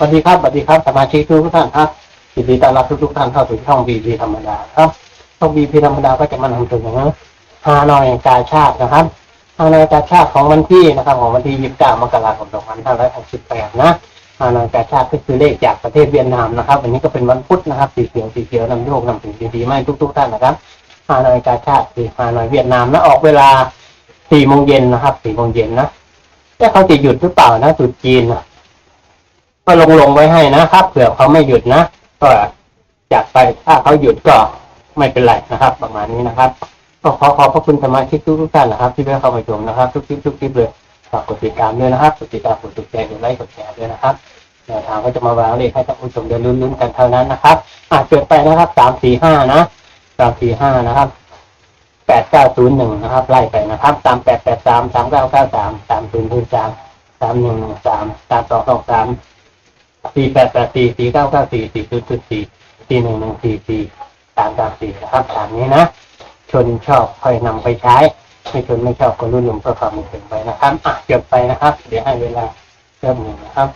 สวัสดีครับสวัสดีครับสมาชิกทุกท่านครับยินดีต้อนรับทุกทุกๆท่านเข้าสู่ช่องบีพีธรรมดาครับช่องบีพีธรรมดาก็จะมานำเสนอฮานอยกาชาตินะครับฮานอยกาชาติของวันที่นะครับ ของวันที่29มกราคม2568นะฮานอยกาชาติก็คือเลขจากประเทศเวียดนามนะครับวันนี้ก็เป็นวันพุธนะครับสีเขียวสีเขียวนำโยกนำถึงดีๆไม่ทุกๆท่านนะครับฮานอยกาชาติคือฮานอยเวียดนามนะออกเวลา4โมงเย็นนะครับ4โมงเย็นนะแต่เขาจะหยุดหรือเปล่านะตรุษจีนนะ ก็ลงลงไว้ให้นะครับเผื่อเขาไม่หยุดนะก็จากไปถ้าเขาหยุดก็ไม่เป็นไรนะครับ ประมาณนี้นะครับก็ขอขอบพระคุณสมาชิกทุกท่านนะครับ ที่ได้เข้ามาชมนะครับ ทุกคลิปทุกคลิปเลยฝากกดติดตามด้วยนะครับกดติดตามกดถูกใจกดไลค์กดแชร์ด้วยนะครับแนวทางก็จะมาวางเลขให้ท่านผู้ชมเดินลุ้นๆกันเท่านั้นนะครับอะเกิดไปนะครับสามสี่ห้านะสามสี่ห้านะครับแปดเก้าศูนย์หนึ่งนะครับ ไล่ไปนะครับสามแปดแปดสามสามเก้าเก้าสามสามศูนย์ศูนย์สามสามหนึ่งหนึ่งสามสามสองสองสาม สี่แปดแปดสี่สี่เก้าเก้าสี่สี่ศูนย์ศูนย์สี่สี่หนึ่งหนึ่งสี่สี่สามสามสี่นะครับตามนี้นะ ชนชอบค่อยนำไปใช้ ไม่ชนไม่ชอบก็รุ่นลมเพื่อความเป็นไปนะครับอะเก็บไปนะครับ เดี๋ยวให้เวลาเริ่มหนึ่งนะครับ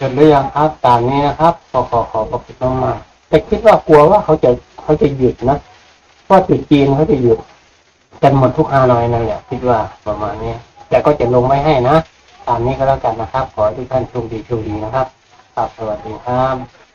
เสร็จหรือยังครับตามนี้นะครับขอขอขอขอบคุณมากๆแต่คิดว่ากลัวว่าเขาจะเขาจะหยุดนะเพราะจุดจีนเขาจะหยุดกันหมดทุกฮานอยนั่นแหละคิดว่าประมาณนี้แต่ก็จะลงไม่ให้นะ ตามนี้ก็แล้วกันนะครับ ขอให้ทุกท่านโชคดีโชคดีนะครับครับสวัสดีครับ